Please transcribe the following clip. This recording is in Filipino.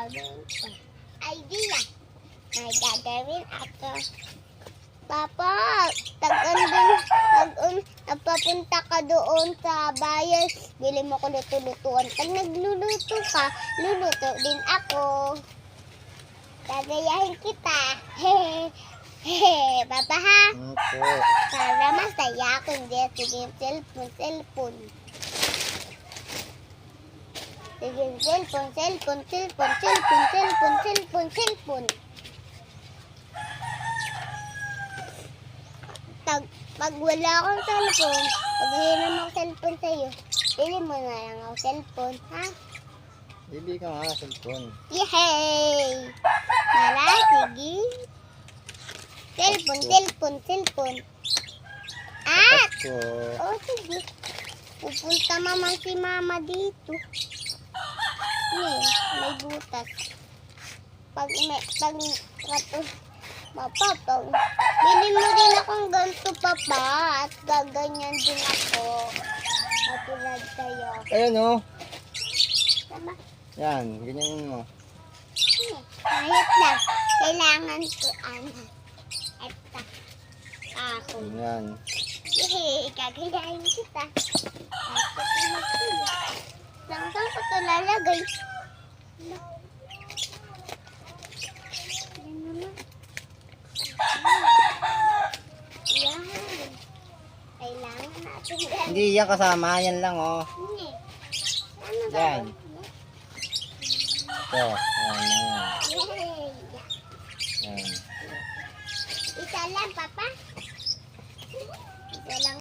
gagawin ko? Idea. May gagawin ako. Papa, tag-un din, tag-un, napapunta ka doon sa bayan. Bili mo ko luto-lutuan. Pag nagluluto ka, luluto din ako. Gagayahin kita. Hehe. Hehe. Papa ha? Opo. Para masaya ako hindi sige cellphone, cellphone. Sige, cellphone, cellphone, cellphone, cellphone, cellphone, cellphone, cellphone. Tag, pag wala akong cellphone, pag hiram ako cellphone sa'yo, bili mo na lang ako cellphone, ha? Bili ka nga cellphone. Yay! Tara, sige. Cellphone, cellphone, cellphone. Ah! Ko. Oh, sige. Pupunta mamang si mama dito. May, may butas. Pag may, pag, kato, papa, pag, bili mo din akong ganito, papa, at gaganyan din ako. Katulad sa'yo. Ayun oh. Tama? Yan, ganyan mo. Ayos lang. Kailangan ko, ano, ito. Ako. Yan. Hehe, gagayahin kita. Ay. Hindi yan kasama, yan lang o. oh. Yan. Ito, ano. Yan. Isa lang, Papa. Isa lang.